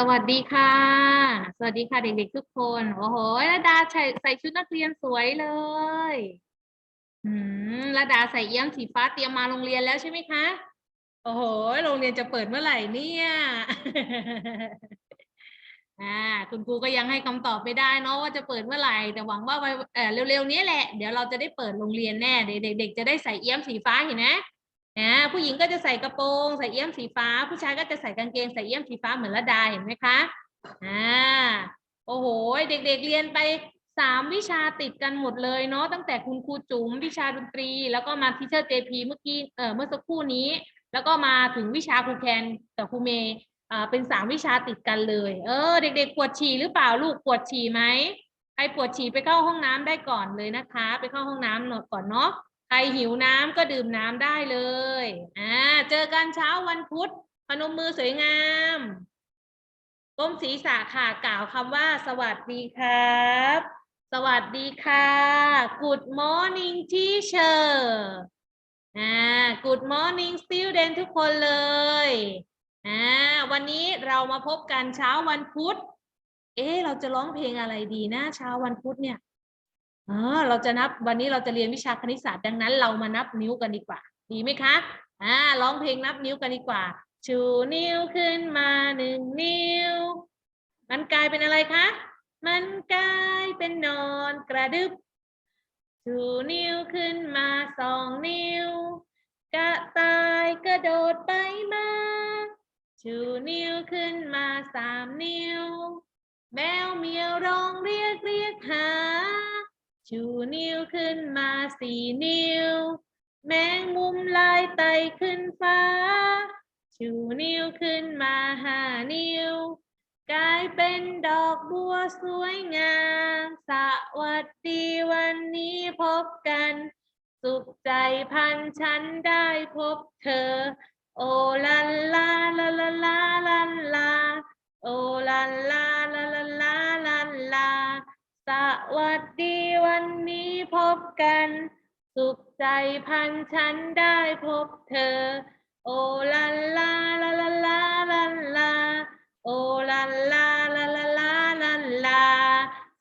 สวัสดีค่ะ สวัสดีค่ะเด็กๆทุกคน โอ้โหระดาใส่ใส่ชุดนักเรียนสวยเลยอืมระดาใส่เอี้ยมสีฟ้าเตรียมมาโรงเรียนแล้วใช่ไหมคะ โอ้โห โรงเรียนจะเปิดเมื่อไหร่เนี่ยอ่าคุณครูก็ยังให้คำตอบไม่ได้เนาะว่าจะเปิดเมื่อไหร่ แต่หวังว่าไวเออเร็วๆนี้แหละ เดี๋ยวเราจะได้เปิดโรงเรียนแน่ เด็กๆจะได้ใส่เอี้ยมสีฟ้าเห็นไหม นะผู้หญิงก็จะใส่กระโปรงใส่เอี้ยมสีฟ้า ผู้ชายก็จะใส่กางเกงใส่เอี้ยมสีฟ้าเหมือนละดาเห็นไหมคะอ่าโอ้โห เด็กๆเรียนไปสามวิชาติดกันหมดเลยเนาะตั้งแต่คุณครูจุ๋มวิชาดนตรี แล้วก็มาทิเชอร์เจพีเมื่อกี้เออเมื่อสักครู่นี้ แล้วก็มาถึงวิชาครูแคนกับครูเมย์อ่าเป็นสามวิชาติดกันเลย เออ เด็กๆปวดฉี่หรือเปล่าลูกปวดฉี่ไหมใครปวดฉี่ไปเข้าห้องน้ำได้ก่อนเลยนะคะ ไปเข้าห้องน้ำหนก่อนเนาะ ใครหิวน้ำก็ดื่มน้ำได้เลยอ่าเจอกันเช้าวันพุธพนมมือสวยงามก้มศีรษะค่ะกล่าวคำว่า สวัสดีครับ สวัสดีค่ะ Good morning teacher อ่า Good morning student ทุกคนเลยอ่าวันนี้เรามาพบกันเช้าวันพุธ เอ๊ะเราจะร้องเพลงอะไรดีนะเช้าวันพุธเนี่ย เราจะนับวันนี้เราจะเรียนวิชาคณิตศาสตร์ดังนั้น เรามานับนิ้วกันดีกว่า ดีไหมคะอ่าร้องเพลงนับนิ้วกันดีกว่า ชูนิ้วขึ้นมาหนึ่งนิ้ว มันกลายเป็นอะไรคะ มันกลายเป็นนอนกระดึบชูนิ้วขึ้นมาสองนิ้ว กระต่ายกระโดดไปมา ชูนิ้วขึ้นมาสามนิ้ว แมวเหมียวร้องเรียกเรียกหา ชูนิ้วขึ้นมาสี่นิ้ว แมงมุมลายไตขึ้นฟ้า ชูนิ้วขึ้นมาห้านิ้ว กลายเป็นดอกบัวสวยงาม สวัสดีวันนี้พบกัน สุขใจพันฉันได้พบเธอ โอลาลาลาลาลาลาลาโอลาลาลาลาลาลาลา สวัสดีวันนี้พบกัน สุขใจพันฉันได้พบเธอ โอลาลาลาลาลาลาลาโอลาลาลาลาลาลาลา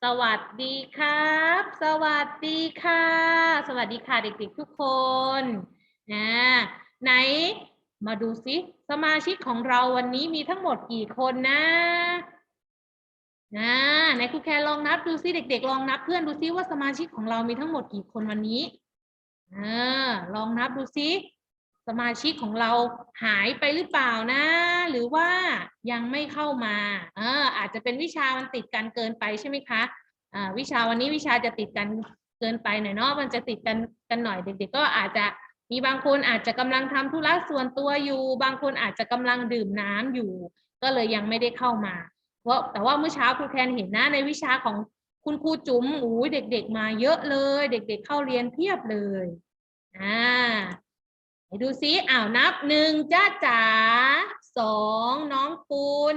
สวัสดีครับ สวัสดีค่ะ สวัสดีค่ะเด็กๆทุกคนนะไหนมาดูสิสมาชิกของเราวันนี้มีทั้งหมดกี่คนนะ นะไหนครูแคร์ลองนับดูสิเด็ก ๆ ลองนับเพื่อนดูสิว่าสมาชิกของเรามีทั้งหมดกี่คนวันนี้อ่าลองนับดูสิสมาชิกของเราหายไปหรือเปล่านะ หรือว่ายังไม่เข้ามาเอออาจจะเป็นวิชามันติดกันเกินไปใช่ไหมคะอ่าวิชาวันนี้วิชาจะติดกันเกินไปหน่อยเนาะมันจะติดกันกันหน่อยเด็ก ๆ ก็อาจจะมีบางคนอาจจะกำลังทำธุระส่วนตัวอยู่ บางคนอาจจะกำลังดื่มน้ำอยู่ ก็เลยยังไม่ได้เข้ามา เพราะแต่ว่าเมื่อเช้าครูแคนเห็นนะในวิชาของคุณครูจุ๋มอู้ยเด็กๆ มาเยอะเลย เด็กๆเข้าเรียนเพียบเลยอ่าไหนดูซิอ้าวนับหนึ่งจ้าจ๋าสองน้องปูน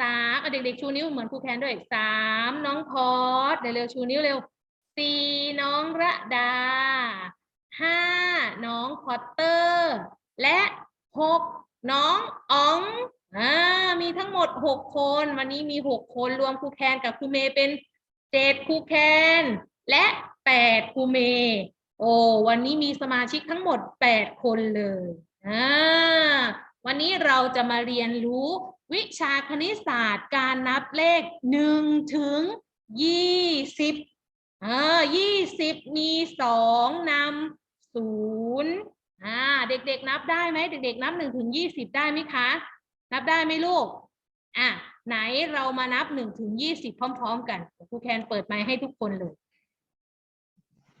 สามเอาเด็กๆชูนิ้วเหมือนครูแคนด้วยสามน้องพอดเร็วๆชูนิ้วเร็วสี่น้องระดาห้าน้องพอตเตอร์ และหกน้องอ๋อง อ่ามีทั้งหมดหกคน วันนี้มีหกคนรวมครูแคนกับครูเมย์เป็นเจ็ดครูแคน และแปดครูเมย์โอ้วันนี้มีสมาชิกทั้งหมดแปดคนเลยอ่าวันนี้เราจะมาเรียนรู้วิชาคณิตศาสตร์การนับเลขหนึ่งถึงยี่สิบอ่ายี่สิบมีสองนำศูนย์อ่าเด็กๆนับได้ไหมเด็กๆนับหนึ่งถึงยี่สิบได้ไหมคะ นับได้ไหมลูก อะ ไหนเรามานับหนึ่งถึงยี่สิบพร้อม ๆ กันเดี๋ยวครูแคนเปิดไมค์ให้ทุกคนเลย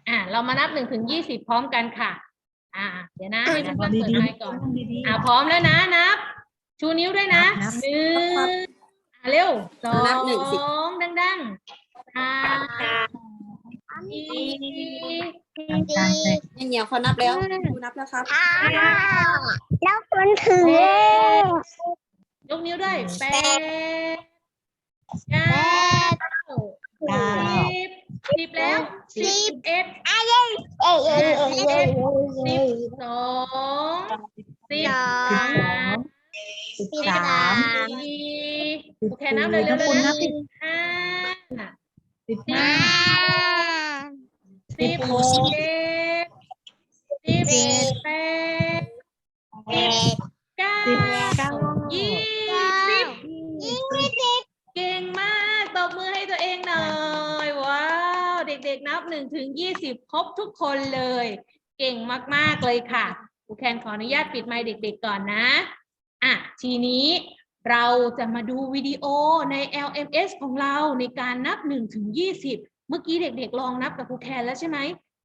อะ เรามานับหนึ่งถึงยี่สิบพร้อมกันค่ะ อ่าเดี๋ยวนะให้เพื่อนๆเปิดไมค์ก่อน อ่าพร้อมแล้วนะนับ ชูนิ้วด้วยนะนับหนึ่งอ่าเร็วสอนับหนึ่งสิงดังๆสามสี่เนี่ยเหนียวเขานับแล้วครูนับแล้วครับแล้วมันถือ ยกนิ้วด้วยแปดเก้าสิบสิบแล้วสิบเอ็ดเอ้ยเอ้ยเอ้ยเอ้ยเอ้ยสิบสองสิบสามสิบสิบสามสี่สิบแคนนับเร็วๆเลยนะสิบห้าสิบห้าสิบหกเจ็ด 20 ครบทุกคนเลย เก่งมาก ๆ เลยค่ะครูแคนขออนุญาตปิดไมค์เด็ก ๆ ก่อนนะ อะ ทีนี้เราจะมาดูวิดีโอใน LMS ของเราในการนับ1ถึง20 เมื่อกี้เด็ก ๆ ลองนับกับครูแคนแล้วใช่ไหม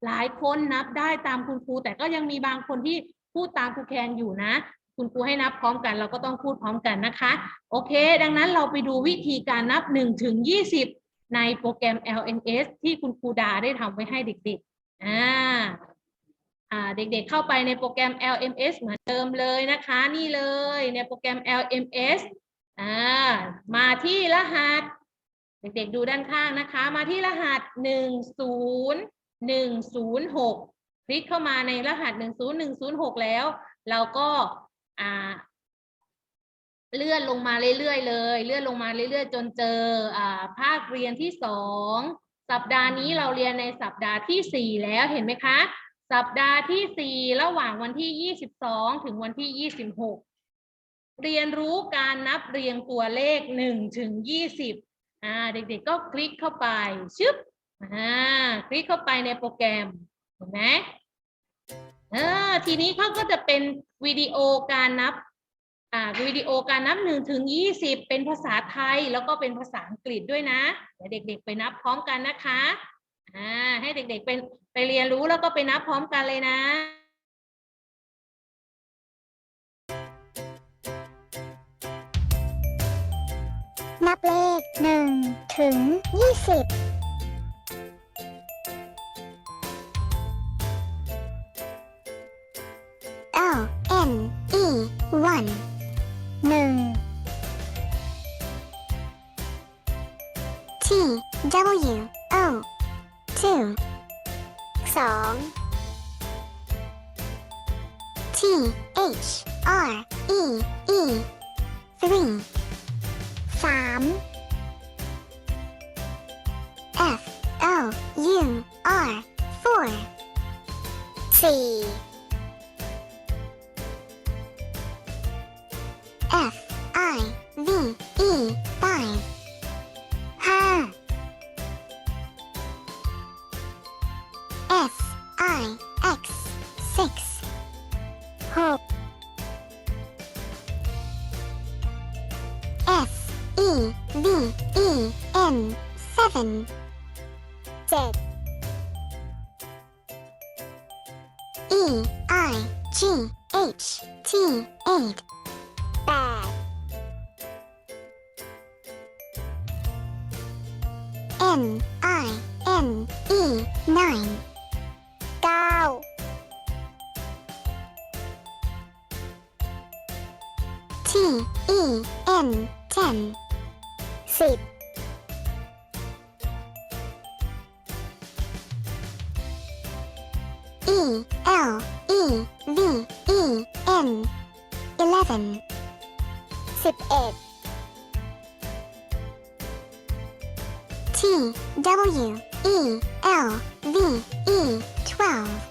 หลายคนนับได้ตามคุณครู แต่ก็ยังมีบางคนที่พูดตามครูแคนอยู่นะ คุณครูให้นับพร้อมกัน เราก็ต้องพูดพร้อมกันนะคะ โอเค ดังนั้นเราไปดูวิธีการนับ1ถึง20 ในโปรแกรม LNS ที่คุณครูดาได้ทำไว้ให้เด็กๆอ่าเด็กๆเข้าไปในโปรแกรม LMS เหมือนเดิมเลยนะคะ นี่เลยในโปรแกรม LMS อ่ามาที่รหัส เด็กๆดูด้านข้างนะคะ มาที่รหัส 10106 คลิกเข้ามาในรหัส 10106 แล้ว เราก็อ่า เลื่อนลงมาเรื่อยๆเลย เลื่อนลงมาเรื่อยๆ จนเจออภาคเรียนที่สองสัปดาห์นี้เราเรียนในสัปดาห์ที่สี่แล้วเห็นไหมคะ สัปดาห์ที่สี่ระหว่างวันที่ยี่สิบสองถึงวันที่ยี่สิบหกเรียนรู้การนับเรียงตัวเลขหนึ่งถึงยี่สิบอ่าเด็กๆก็คลิกเข้าไปชึบอ่าคลิกเข้าไปในโปรแกรมเห็นไหมเออทีนี้เขาก็จะเป็นวิดีโอการนับ อ่าวิดีโอการนับหนึ่งถึงยี่สิบเป็นภาษาไทยแล้วก็เป็นภาษาอังกฤษด้วยนะเดี๋ยวเด็ก ๆ ไปนับพร้อมกันนะคะอ่าให้เด็กๆเป็นไปเรียนรู้แล้วก็ไปนับพร้อมกันเลยนะนับเลขหนึ่งถึงยี่สิบ S E W E L V E 12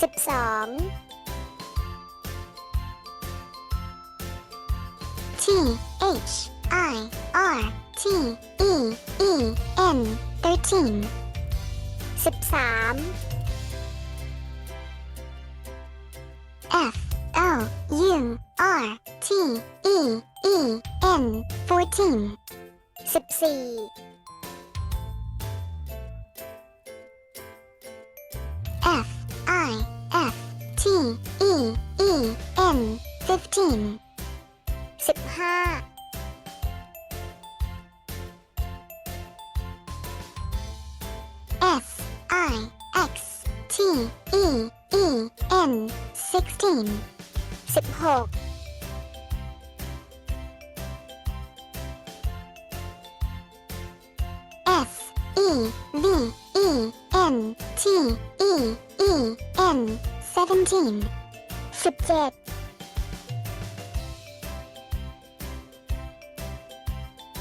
12 T H I R T E E N 13 13 F L U R T E E N 14 14 T E E N fifteen สิบห้า F I X T E E N sixteen สิบหก F E V E N T 17 17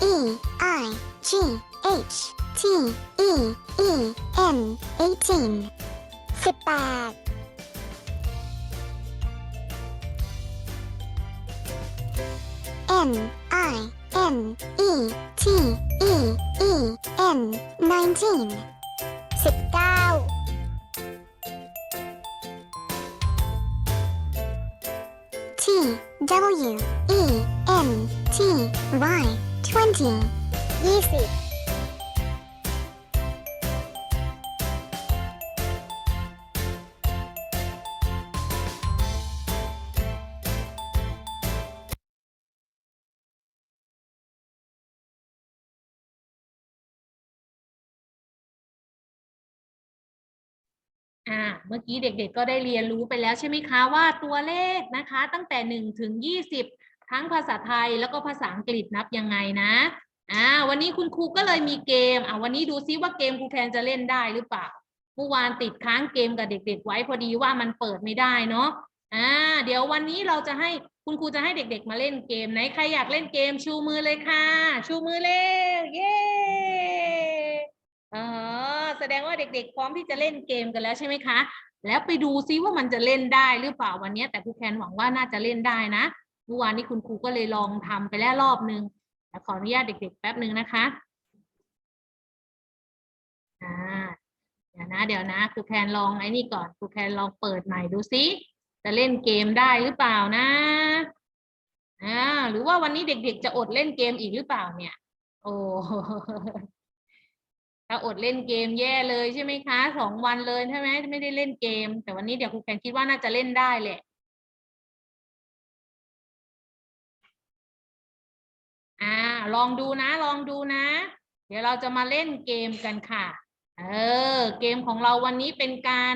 E I G H T E E N 18 18 N I N E T E E N 19 19 W E N T Y twenty. ยี่ อ่าเมื่อกี้เด็กๆก็ได้เรียนรู้ไปแล้วใช่ไหมคะว่าตัวเลขนะคะ ตั้งแต่หนึ่งถึงยี่สิบทั้งภาษาไทยแล้วก็ภาษาอังกฤษนับยังไงนะอ่าวันนี้คุณครูก็เลยมีเกมอ่าวันนี้ดูซิว่าเกมครูแคนจะเล่นได้หรือเปล่าเมื่อวานติดค้างเกมกับเด็ก ๆ ไว้พอดีว่ามันเปิดไม่ได้เนาะอ่าเดี๋ยววันนี้เราจะให้คุณครูจะให้เด็ก ๆ มาเล่นเกมไหนใครอยากเล่นเกมชูมือเลยค่ะ ชูมือเร็วเย้ อ๋อแสดงว่าเด็กๆ พร้อมที่จะเล่นเกมกันแล้วใช่ไหมคะ แล้วไปดูซิว่ามันจะเล่นได้หรือเปล่าวันนี้ แต่ครูแคนหวังว่าน่าจะเล่นได้นะเมื่อวานนี้คุณครูก็เลยลองทำไปแล้วรอบนึงแต่ขออนุญาตเด็ก ๆ แป๊บหนึ่งนะคะอ่าเดี๋ยวนะเดี๋ยวนะครูแคนลองไอ้นี่ก่อนครูแคนลองเปิดใหม่ดูซิจะเล่นเกมได้หรือเปล่านะอ่าหรือว่าวันนี้เด็ก ๆ จะอดเล่นเกมอีกหรือเปล่าเนี่ย โอ้ ถ้าอดเล่นเกมแย่เลยใช่ไหมคะสองวันเลยใช่ไหมไม่ได้เล่นเกม แต่วันนี้เดี๋ยวครูแคนคิดว่าน่าจะเล่นได้แหละอ่าลองดูนะลองดูนะ เดี๋ยวเราจะมาเล่นเกมกันค่ะ เออ เกมของเราวันนี้เป็นการ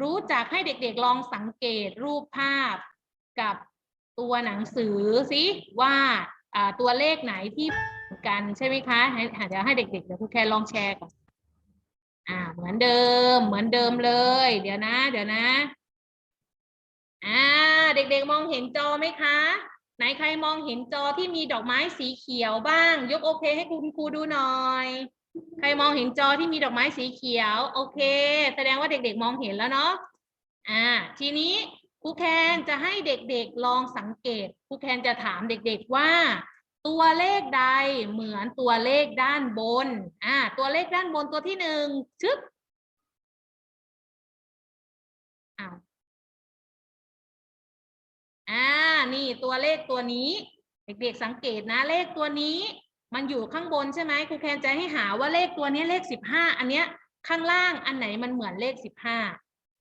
รู้จักให้เด็กๆลองสังเกตรูปภาพกับตัวหนังสือสิว่าตัวเลขไหนที่ กันใช่ไหมคะให้เดี๋ยวให้เด็กๆเดี๋ยวครูแคนลองแชร์ก่อนอ่า เหมือนเดิม เหมือนเดิมเลย เดี๋ยวนะ เดี๋ยวนะ อ่า เด็กๆมองเห็นจอไหมคะ ไหนใครมองเห็นจอที่มีดอกไม้สีเขียวบ้าง ยกโอเคให้คุณครูดูหน่อย ใครมองเห็นจอที่มีดอกไม้สีเขียว โอเค แสดงว่าเด็กๆมองเห็นแล้วเนาะ อ่า ทีนี้ครูแคนจะให้เด็กๆลองสังเกตครูแคนจะถามเด็ก ๆว่า ตัวเลขใดเหมือนตัวเลขด้านบน อ่า ตัวเลขด้านบนตัวที่หนึ่งชึบอ้าวอ่า นี่ตัวเลขตัวนี้ เด็กๆสังเกตนะเลขตัวนี้ มันอยู่ข้างบนใช่ไหมครูแคนจะให้หาว่าเลขตัวนี้เลขสิบห้าอันเนี้ยข้างล่างอันไหนมันเหมือนเลขสิบห้า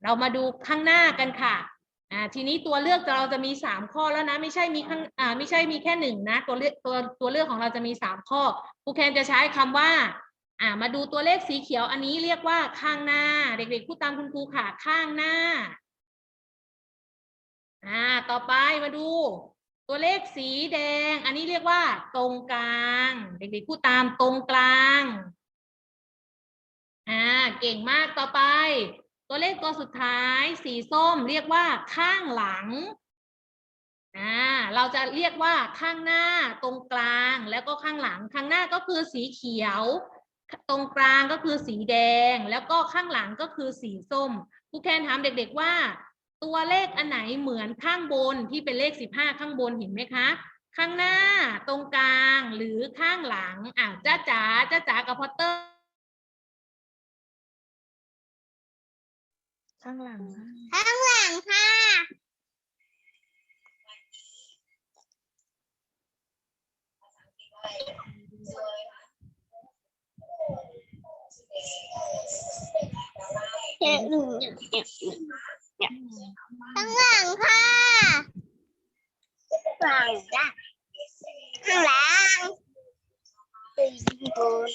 เรามาดูข้างหน้ากันค่ะ อ่าทีนี้ตัวเลือกเราจะมีสามข้อแล้วนะไม่ใช่มีข้างอ่าไม่ใช่มีแค่หนึ่งนะตัวเลือกตัวตัวเลือกของเราจะมีสามข้อครูแคนจะใช้คำว่าอ่ามาดูตัวเลขสีเขียวอันนี้เรียกว่าข้างหน้า เด็กๆพูดตามคุณครูค่ะข้างหน้าอ่าต่อไปมาดู ตัวเลขสีแดง อันนี้เรียกว่า ตรงกลาง เด็กๆพูดตามตรงกลางอ่าเก่งมากต่อไป ตัวเลขตัวสุดท้ายสีส้มเรียกว่าข้างหลังอ่าเราจะเรียกว่าข้างหน้าตรงกลางแล้วก็ข้างหลัง ข้างหน้าก็คือสีเขียว ตรงกลางก็คือสีแดง แล้วก็ข้างหลังก็คือสีส้มครูแคนถามเด็ก ๆว่า ตัวเลขอันไหนเหมือนข้างบนที่เป็นเลขสิบห้าข้างบนเห็นไหมคะข้างหน้าตรงกลางหรือข้างหลังอะจ้าจ๋าจ้าจ๋ากับพอตเตอร์ ข้างหลังค่ะข้างหลังค่ะ ข้างหลังค่ะ ข้างหลังจ้ะข้างหลังตึงบน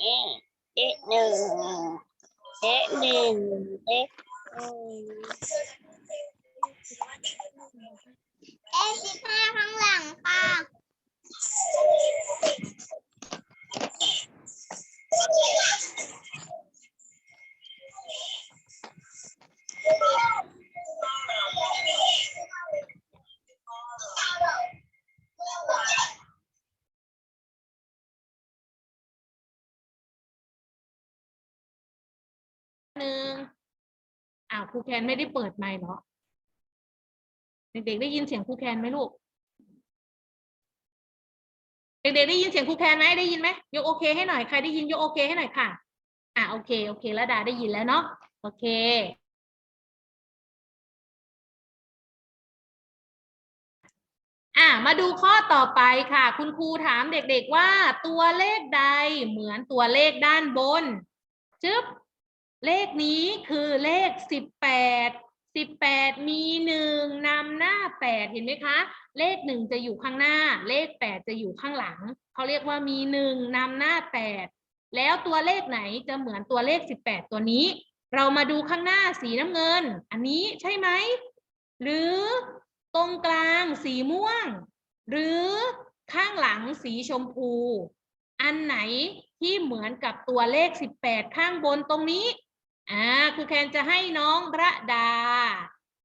เอ๊ะเอ๊ะหนึ่งเอ๊ะหนึ่งเอ๊ะ เอสิบห้าข้างหลังป้าว รูแคนไม่ได้เปิดไมค์เหรอเด็กๆได้ยินเสียงครูแคนไหมลูก เด็กๆได้ยินเสียงครูแคนไหมได้ยินไหมยกโอเคให้หน่อยใครได้ยินยกโอเคให้หน่อยค่ะ อะโอเคโอเคแล้วดาได้ยินแล้วเนาะโอเคอะมาดูข้อต่อไปค่ะ คุณครูถามเด็กๆว่าตัวเลขใดเหมือนตัวเลขด้านบนจึ๊บ เลขนี้คือเลขสิบแปดสิบแปดมีหนึ่งนำหน้าแปดเห็นไหมคะ เลขหนึ่งจะอยู่ข้างหน้า เลขแปดจะอยู่ข้างหลัง เขาเรียกว่ามีหนึ่งนำหน้าแปดแล้วตัวเลขไหนจะเหมือนตัวเลขสิบแปดตัวนี้ เรามาดูข้างหน้าสีน้ำเงิน อันนี้ใช่ไหม หรือตรงกลางสีม่วง หรือข้างหลังสีชมพู อันไหนที่เหมือนกับตัวเลข 18 ข้างบนตรงนี้ อ่าครูแคนจะให้น้องระดา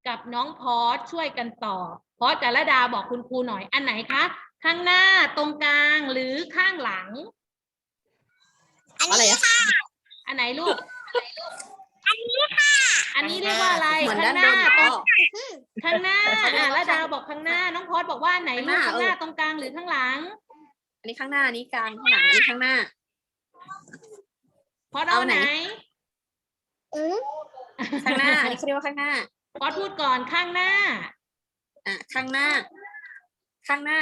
กับน้องพอสช่วยกันตอบพอสกับระดาบอกคุณครูหน่อยอันไหนคะ ข้างหน้าตรงกลางหรือข้างหลัง อันอะไรนี้อะอันไหนลูก อันนี้ค่ะ อันนี้เรียกว่าอะไรเหมือนข้าด้างนหบน้านตรก็งข้างหน้าเขาเรียกอะว่าระดาบอกข้างหน้า น้องพอสบอกว่าอันไหนลูกข้างหน้าข้างหน้าเออตรงกลางหรือข้างหลัง อันนี้ข้างหน้าอันนี้กลางข้างหลังอันนี้ข้างหน้า พอสเอาเอาไหไหน น อืมข้างหน้าอันนี้เขาเรียกว่าข้างหน้าพอสพูดก่อนข้างหน้า อะข้างหน้า ข้างหน้า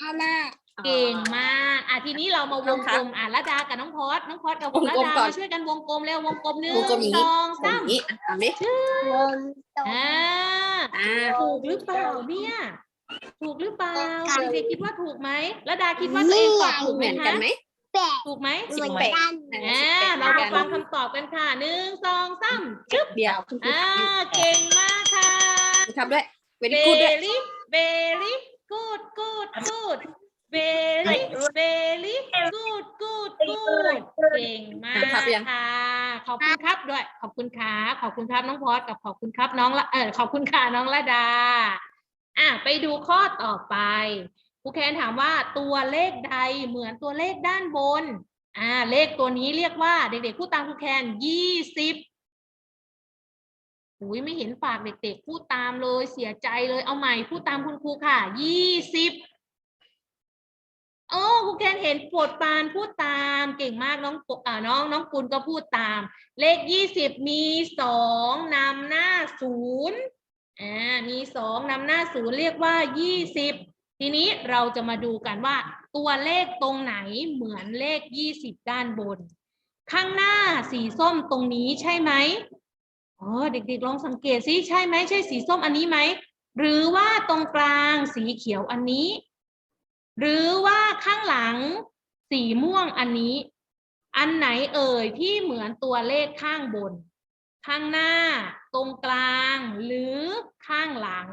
ข้างหน้าอ๋อเก่งมากอะทีนี้เรามาวงครักลบมอะระดากับน้องพอสน้องพอสกับวงระกลมดาก่อน มาช่วยกันวงกลมเร็ววงกลมหนึ่งวงกลมอย่างสนี้องอสาย่ามงนี้อะทำดิวงตรงอ่าอ่าถูกหรือเปล่าเนี่ย ถูกหรือเปล่าถูกเด็กๆคิดว่าถูกไหมระดาคิดว่าตัวเองตอบถูกเหไหมมือนกัคะนไหม แปดถูกไหมเหมือนกันอ่าเรามาฟังคำตอบกันค่ะหนึ่งสองสามชึบเดียวคุณครูอ่าถามอยู่เก่งมากค่ะทำด้วยเวลี่กูดด้วย very very good good good very very good good good เก่งมากครับยังค่ะขอบคุณครับด้วย ขอบคุณครับขอบคุณครับน้องพอสกับขอบคุณครับน้องละเออขอบคุณค่ะน้องละดา อะไปดูข้อต่อไป ครูแคนถามว่าตัวเลขใดเหมือนตัวเลขด้านบน อ่า เลขตัวนี้เรียกว่า เด็กๆพูดตามครูแคนยี่สิบอุ้ยไม่เห็นปากเด็กๆ พูดตามเลยเสียใจเลยเอาใหม่พูดตามคุณครูค่ะยี่สิบโอ้ครูแคนเห็นปรดปานพูดตามเก่งมากน้องอ่าน้องน้องปุณก็พูดตาม เลขยี่สิบมีสองนำหน้าศูนย์อ่ามีสองนำหน้าศูนย์เรียกว่ายี่สิบ ทีนี้เราจะมาดูกันว่า ตัวเลขตรงไหนเหมือนเลขยี่สิบด้านบน ข้างหน้าสีส้มตรงนี้ใช่ไหมอ๋อเด็กๆลองสังเกตซิใช่ไหมใช่สีส้มอันนี้ไหมหรือว่าตรงกลางสีเขียวอันนี้ หรือว่าข้างหลังสีม่วงอันนี้ อันไหนเอ่ยที่เหมือนตัวเลขข้างบน ข้างหน้า ตรงกลาง หรือข้างหลัง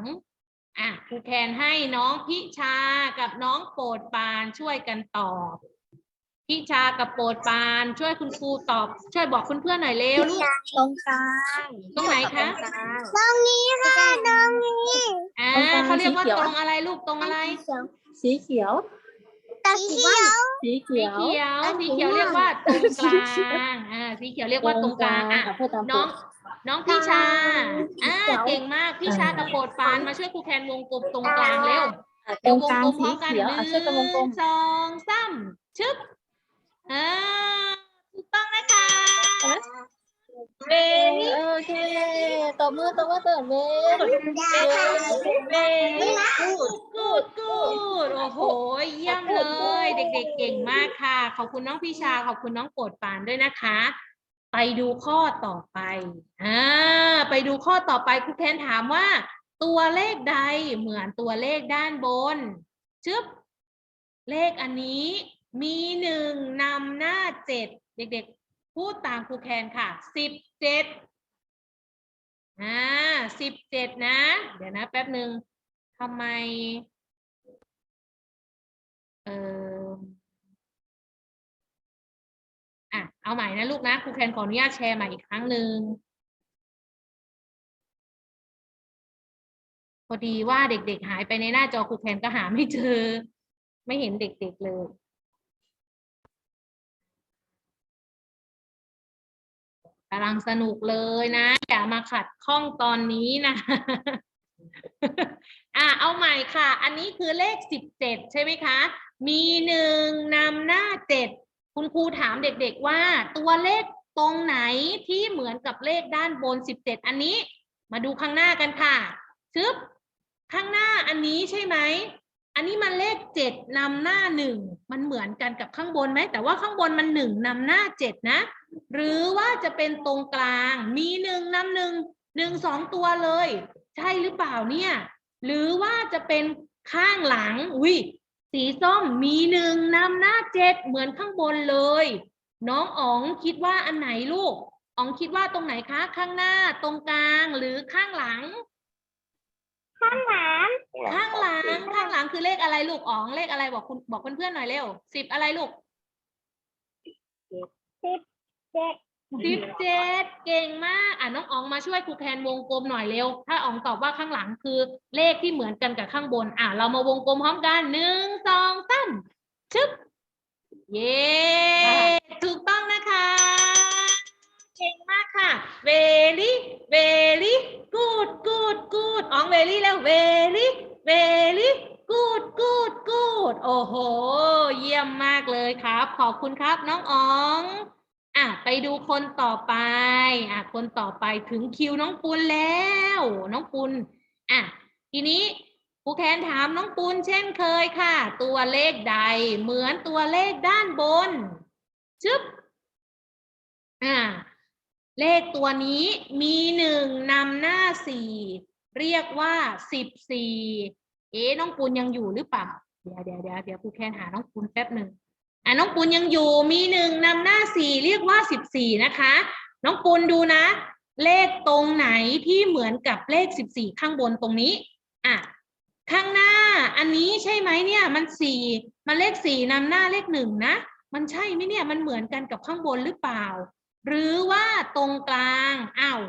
อะครูแคนให้น้องพิชากับน้องโปรดปานช่วยกันตอบพิชากับโปรดปานช่วยคุณครูตอบ ช่วยบอกเพื่อนๆหน่อยเร็วลูกตรงกลางตรงไหนคะตรงนี้ค่ะตรงนี้อ่าเขาเรียกว่าตรงอะไรลูกตรงอะไร สีเขียวตรงเขียวสีเขียว สีเขียวเรียกว่าตรงกลางอ่าสีเขียวเรียกว่าตรงกลางอะน้องน้องพี่ชาอ่า โปรดปรานมาช่วยครูแคนวงกลมตรงกลางเร็วตรงกลางเดี๋ยววงกลมพร้สีอมกันเขียวหอะนึ่ช่วยกันวงกลมงสองสามชึบอ่าถูกต้องนะคะเบลี่โอเคตบมือตบมือเติร์เวเบลี่กูดกูดกูดโอ้โหเยี่ยมเลย เด็กๆเก่งมากค่ะ ขอบคุณน้องพี่ชาขอบคุณน้องโปรดปรานด้วยนะคะ ไปดูข้อต่อไปอ่าไปดูข้อต่อไปครูแคนถามว่า ตัวเลขใดเหมือนตัวเลขด้านบน ชึบ เลขอันนี้มีหนึ่งนำหน้าเจ็ดเด็กๆ พูดตามครูแคนค่ะสิบเจ็ดอ่าสิบเจ็ดนะ เดี๋ยวนะแป๊บหนึ่งทำไม เออ อะเอาใหม่นะลูกนะครูแคนขออนุญาตแชร์ใหม่อีกครั้งหนึ่งพอดีว่าเด็กๆหายไปในหน้าจอครูแคนก็หาไม่เจอ ไม่เห็นเด็กๆเลยกำลังสนุกเลยนะ อย่ามาขัดข้องตอนนี้นะอะเอาใหม่ค่ะ อันนี้คือเลขสิบเจ็ดใช่ไหมคะ มีหนึ่งนำหน้าเจ็ด คุณครูถามเด็กๆว่าตัวเลขตรงไหนที่เหมือนกับเลขด้านบนสิบเจ็ดอันนี้ มาดูข้างหน้ากันค่ะชึบข้างหน้าอันนี้ใช่ไหม อันนี้มันเลขเจ็ดนำหน้าหนึ่งมันเหมือนกันกับข้างบนไหม แต่ว่าข้างบนมันหนึ่งนำหน้าเจ็ดนะ หรือว่าจะเป็นตรงกลางมีหนึ่งนำหนึ่งหนึ่งสองตัวเลย ใช่หรือเปล่าเนี่ย หรือว่าจะเป็นข้างหลังอุ้ย สีส้มมีหนึ่งนำหน้าเจ็ดเหมือนข้างบนเลย น้องอ๋องคิดว่าอันไหนลูกอ๋องคิดว่าตรงไหนคะ ข้างหน้าตรงกลางหรือข้างหลัง ข้างหลัง ข้างหลังข้างหลังคือเลขอะไรลูกอ๋องเลขอะไรบอกคุณบอกเพื่อนๆหน่อยเร็วสิบอะไรลูกเจ็ด สิบเจ็ดเก่งมาก อะน้องอ๋องมาช่วยครูแคนวงกลมหน่อยเร็ว ถ้าอ๋องตอบว่าข้างหลังคือเลขที่เหมือนกันกับข้างบน อะเรามาวงกลมพร้อมกันหนึ่งสองสามชึบเย้ถูกต้องนะคะ เก่งมากค่ะ very very good good good อ๋อง very แล้ว very very good good good โอ้โห เยี่ยมมากเลยครับ ขอบคุณครับน้องอ๋อง อะไปดูคนต่อไปอะคนต่อไปถึงคิวน้องปุณแล้ว น้องปุณอะทีนี้ครูแคนถามน้องปุณเช่นเคยค่ะ ตัวเลขใดเหมือนตัวเลขด้านบนชึบอ่าเลขตัวนี้มีหนึ่งนำหน้าสี่เรียกว่าสิบสี่เอ๊น้องปุณยังอยู่หรือเปล่า เดี๋ยวเดี๋ยวเดี๋ยวเดี๋ยวครูแคนหาน้องปุณแป๊บหนึ่ง อะน้องปุณยังอยู่มีหนึ่งนำหน้าสี่เรียกว่าสิบสี่นะคะ น้องปุณดูนะ เลขตรงไหนที่เหมือนกับเลขสิบสี่ข้างบนตรงนี้อะข้างหน้าอันนี้ใช่ไหมเนี่ยมันสี่มันเลขสี่นำหน้าเลขหนึ่งนะ มันใช่ไหมเนี่ยมันเหมือนกันกับข้างบนหรือเปล่า หรือว่าตรงกลางอ้าว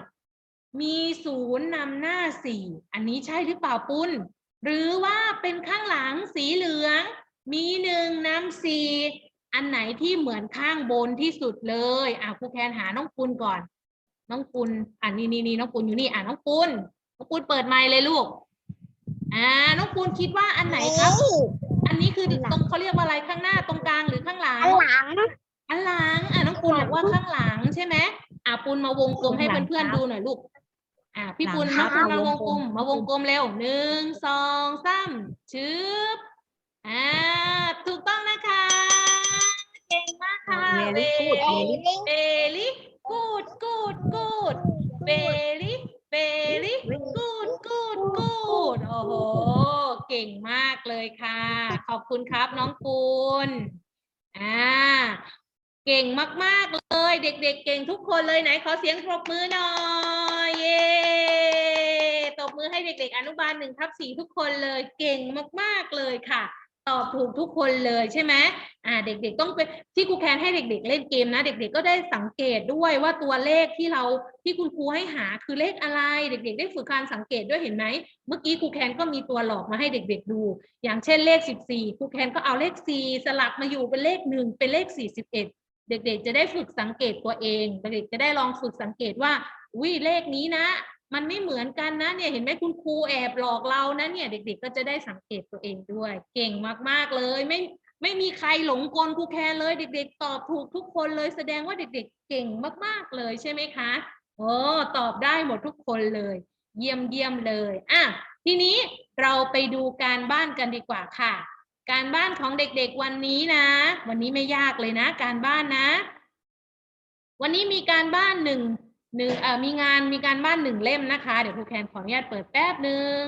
มีศูนย์นำหน้าสี่อันนี้ใช่หรือเปล่าปุณหรือว่าเป็นข้างหลังสีเหลือง มีหนึ่งนำสี่ อันไหนที่เหมือนข้างบนที่สุดเลย อะครูแคนหาน้องปุณก่อน น้องปุณอะนี่นี่นี่น้องปุณอยู่นี่อะน้องปุณน้องปุณเปิดไมค์เลยลูก อ่า น้องปุณคิดว่าอันไหนครับ อันนี้คือตรงเขาเรียกว่าอะไรข้างหน้าตรงกลางหรือข้างหลัง ข้างหลัง อันหลัง อะน้องปูนบอกว่าข้างหลังใช่ไหมอะปูนมาวงกลมให้เพื่อนๆดูหน่อยลูก อะพี่ปูนหลัน้องงครับปูนมาวงกลมมาวงกลม มาวงกลมเร็วหนึ่งสองสามชึบอ่าถูกต้องนะคะ เก่งมากค่ะเวลี่พูดเวลี่เบลี่กูดกูดกูดเบลี่เบลี่กูดกูดกูดโอ้โห เก่งมากเลยค่ะ ขอบคุณครับน้องปูนอ่าเก่งมาก ๆ เลย เด็ก ๆ เก่งทุกคนเลยไหนขอเสียงปรบมือหน่อยเย้ตบมือให้เด็ก ๆ อนุบาลหนึ่งทับสี่ทุกคนเลยเก่งมาก ๆ เลยค่ะ ตอบถูกทุกคนเลยใช่ไหมอ่าเด็กๆต้องไปที่ครูแคนให้เด็ก ๆ เล่นเกมนะ เด็ก ๆ ก็ได้สังเกตด้วยว่าตัวเลขที่เราที่คุณครูให้หาคือเลขอะไร เด็ก ๆ ได้ฝึกการสังเกตด้วยเห็นไหมเมื่อกี้ครูแคนก็มีตัวหลอกมาให้เด็ก ๆ ดู อย่างเช่นเลข 14ครูแคนก็เอาเลข 4 สลับมาอยู่เป็นเลขหนึ่งเป็นเลข 41เด็กๆ จะได้ฝึกสังเกตตัวเอง เด็กๆ จะได้ลองฝึกสังเกตว่าวิเลขนี้นะ มันไม่เหมือนกันนะเนี่ยเห็นไหมคุณครูแอบหลอกเรานะเนี่ยเด็ก ๆ ก็จะได้สังเกตตัวเองด้วย เก่งมากๆเลยไม่ไม่มีใครหลงกลครูแคนเลย เด็ก ๆ ตอบถูกทุกคนเลยแสดงว่าเด็ก ๆ เก่งมากๆเลยใช่ไหมคะโอ้ตอบได้หมดทุกคนเลย เยี่ยมเยี่ยมเลยอะทีนี้เราไปดูการบ้านกันดีกว่าค่ะ การบ้านของเด็กๆวันนี้นะ วันนี้ไม่ยากเลยนะ การบ้านนะ วันนี้มีการบ้านหนึ่ง หนึ่งเอ่อมีงานมีการบ้านหนึ่งเล่มนะคะ เดี๋ยวครูแคนขออนุญาตเปิดแป๊บหนึ่ง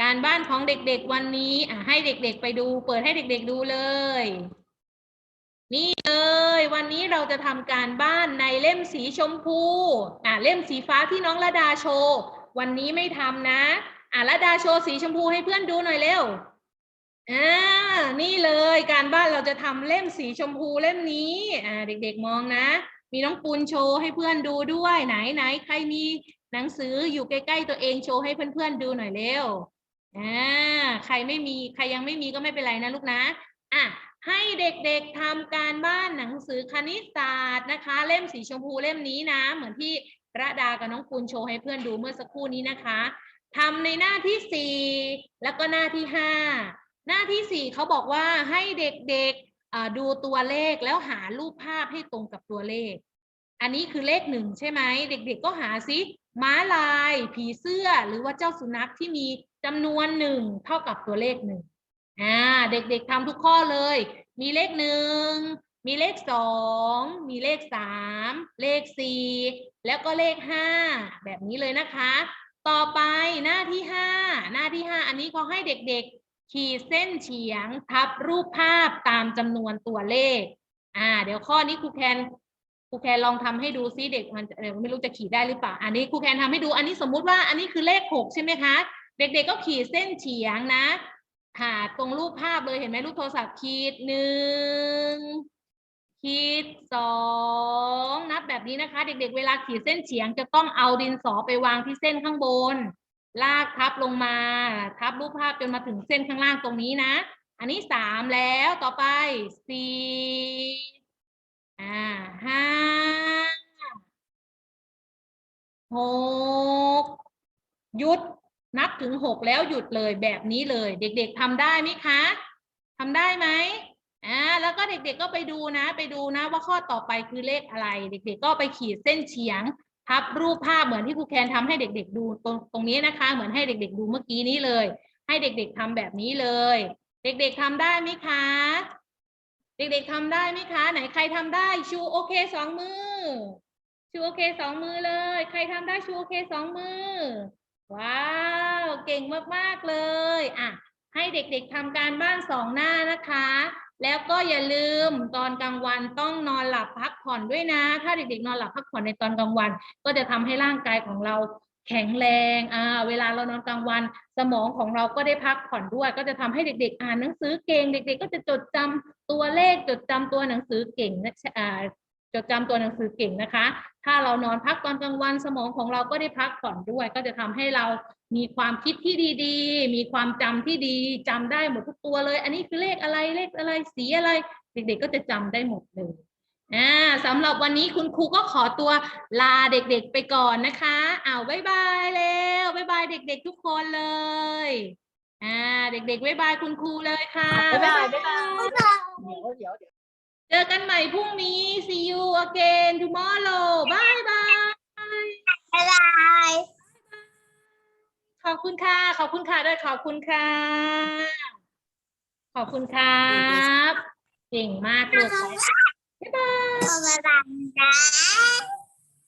การบ้านของเด็กๆวันนี้อะให้เด็กๆไปดู เปิดให้เด็กๆดูเลย นี่เลย วันนี้เราจะทำการบ้านในเล่มสีชมพูอ่าเล่มสีฟ้าที่น้องระดาโชว์วันนี้ไม่ทำนะ อ่าระดาโชว์สีชมพูให้เพื่อนดูหน่อยเร็ว อ่านี่เลยการบ้านเราจะทำเล่มสีชมพูเล่มนี้อ่าเด็กๆมองนะ มีน้องปูนโชว์ให้เพื่อนดูด้วยไหนไหนใครมีหนังสืออยู่ใกล้ ๆ ตัวเองโชว์ให้เพื่อนๆดูหน่อยเร็วอ่าใครไม่มีใครยังไม่มีก็ไม่เป็นไรนะลูกนะอะให้เด็กๆทำการบ้านหนังสือคณิตศาสตร์นะคะ เล่มสีชมพูเล่มนี้นะ เหมือนที่ระดากับน้องปูนโชว์ให้เพื่อนดูเมื่อสักครู่นี้นะคะทำในหน้าที่สี่แล้วก็หน้าที่ห้า หน้าที่สี่เขาบอกว่าให้เด็กๆดูตัวเลขแล้วหารูปภาพให้ตรงกับตัวเลข อันนี้คือเลขหนึ่งใช่ไหมเด็กๆก็หาซิม้าลาย ผีเสื้อหรือว่าเจ้าสุนัขที่มีจำนวนหนึ่งเท่ากับตัวเลขหนึ่งอ่าเด็กๆทำทุกข้อเลย มีเลขหนึ่งมีเลขสองมีเลขสามเลขสี่แล้วก็เลขห้าแบบนี้เลยนะคะ ต่อไปหน้าที่ห้าหน้าที่ห้าอันนี้เขาให้เด็กๆ ขีดเส้นเฉียงทับรูปภาพตามจำนวนตัวเลข อ่า เดี๋ยวข้อนี้ครูแคนครูแคนลองทำให้ดูซิเด็กมันเออไม่รู้จะขีดได้หรือเปล่า อันนี้ครูแคนทำให้ดู อันนี้สมมุติว่าอันนี้คือเลขหกใช่ไหมคะ เด็กๆก็ขีดเส้นเฉียงนะหาตรงรูปภาพเลยเห็นไหมรูปโทรศัพท์ขีดหนึ่งขีดสองนับแบบนี้นะคะ เด็กๆ เวลาขีดเส้นเฉียงจะต้องเอาดินสอไปวางที่เส้นข้างบน ลากทับลงมา ทับรูปภาพจนมาถึงเส้นข้างล่างตรงนี้นะ อันนี้สามแล้วต่อไปสี่อ่าห้าหกหยุดนับถึงหกแล้วหยุดเลยแบบนี้เลย เด็กๆทำได้ไหมคะทำได้ไหมอ่าแล้วก็เด็กๆก็ไปดูนะ ไปดูนะว่าข้อต่อไปคือเลขอะไร เด็กๆก็ไปขีดเส้นเฉียง ทับรูปภาพเหมือนที่ครูแคนทำให้เด็ก ๆ ดูตรงตรงนี้นะคะ เหมือนให้เด็ก ๆ ดูเมื่อกี้นี้เลย ให้เด็ก ๆทำแบบนี้เลย เด็ก ๆทำได้ไหมคะ เด็ก ๆทำได้ไหมคะ ไหนใครทำได้ชูโอเคสองมือ ชูโอเคสองมือเลย ใครทำได้ชูโอเคสองมือ ว้าว เก่งมากๆเลยอะให้เด็ก ๆทำการบ้านสองหน้านะคะ แล้วก็อย่าลืมตอนกลางวันต้องนอนหลับพักผ่อนด้วยนะ ถ้าเด็กๆนอนหลับพักผ่อนในตอนกลางวัน ก็จะทำให้ร่างกายของเราแข็งแรงอ่าเวลาเรานอนกลางวัน สมองของเราก็ได้พักผ่อนด้วย ก็จะทำให้เด็ก ๆ อ่านหนังสือเก่ง เด็ก ๆ ก็จะจดจำตัวเลขจดจำตัวหนังสือเก่งนะอ่า จดจำตัวหนังสือเก่งนะคะ ถ้าเรานอนพักตอนกลางวันสมองของเราก็ได้พักผ่อนด้วย ก็จะทำให้เรามีความคิดที่ดีๆ มีความจำที่ดีจำได้หมดทุกตัวเลย อันนี้คือเลขอะไรเลขอะไรสีอะไร เด็กๆก็จะจำได้หมดเลยอ่าสำหรับวันนี้คุณครูก็ขอตัวลาเด็กๆไปก่อนนะคะอ้าวบ๊ายบายแล้วบ๊ายบายเด็ก ๆ ทุกคนเลยอ่าเด็กๆบ๊ายบายคุณครูเลยค่ะบ๊ายบายบ๊ายบายบ๊ายบายเดี๋ยวเดี๋ยว เดี๋ยวเจอกันใหม่พรุ่งนี้ see you again tomorrow bye bye บ๊ายบายขอบคุณค่ะ ขอบคุณค่ะด้วยขอบคุณค่ะ ขอบคุณครับ เก่งมากลูกบ๊ายบาย บ๊ายบายนะ